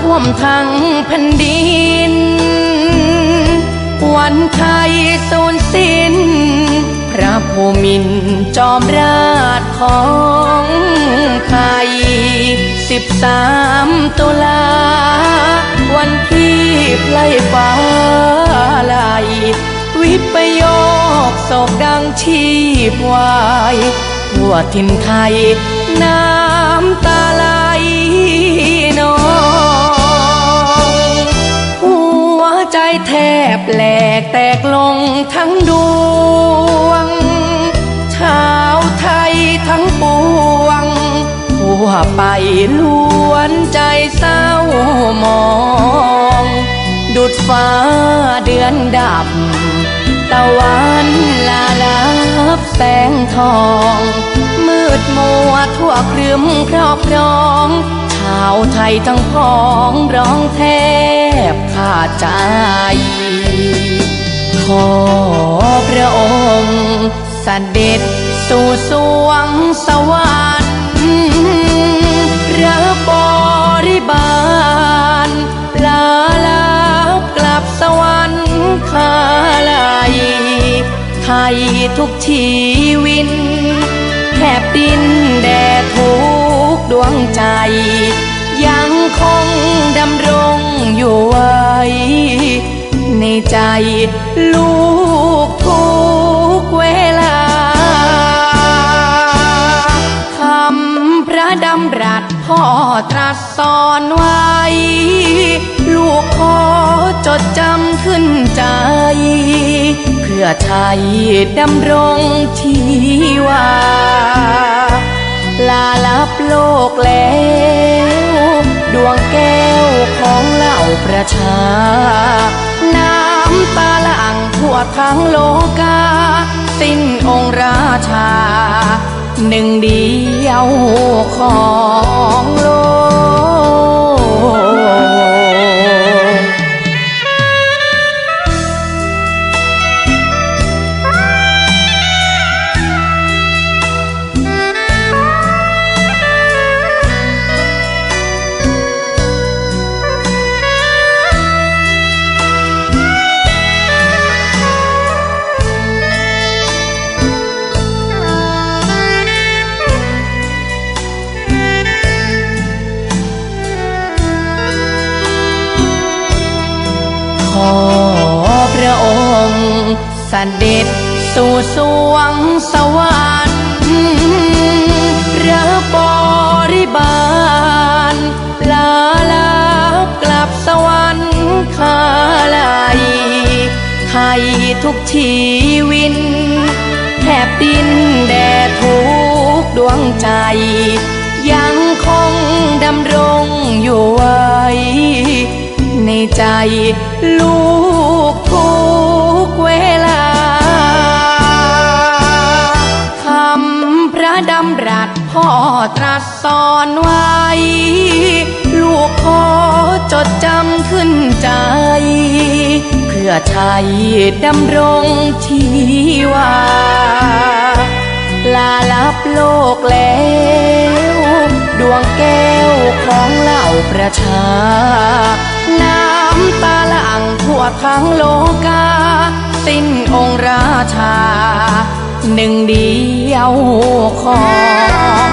ท่วมทั้งแผ่นดิน วันไทยสูญสิ้น พระภูมินทร์จอมราชของไทย13ตุลา วันที่ไพลฟ้าไหลวิปโยคโศกดังชีพวายทั่วถิ่นไทย น้ำตาไหล บแหลกแตกลงทั้งดวง ชาวไทยทั้งปวงทั่วไปล้วนใจเศร้ามอง ดุดฟ้าเดือนดับ ตะวันลาลับแสงทอง มืดมัวทั่วครึมครอบครองชาวไทยทั้งพ้องร้องแทบขาดใจ ขอพระองค์สเสด็จสู่สวงสวรรค์พระบริบาลลาลาบกลับสวรรค์คาลัยไทยทุกชีวินแทบดินแดดทุกดวงใจ ยังคงดำรงอยู่ไว้ ใจลูกทุกเวลา คำพระดำรัสพ่อตรัสสอนไว้ ลูกขอจดจำขึ้นใจ เพื่อไทยดำรงชีวา ลาลับโลกแล้วดวงแก้วของเหล่าประชา น้ำตาหลั่งทั่วทั้งโลกา สิ้นองค์ราชา หนึ่งเดียวของโลก ขอพระองค์ สเสด็จสู่สวงสวรรค์พระบริบาล ลาลากลับสวรรค์คาลัยไทยทุกชีวินแทบดินแดดทุกดวงใจ ใจลูกทุกเวลาคำพระดำรัสพ่อตรัสสอนไว้ ลูกขอจดจำขึ้นใจ เพื่อไทยดำรงชีวา ลาลับโลกแล้ว ดวงแก้ว ของเหล่าประชา น้ำตาหลังทั่วทั้งโลกา สิ้นองค์ราชา หนึ่งเดียวของ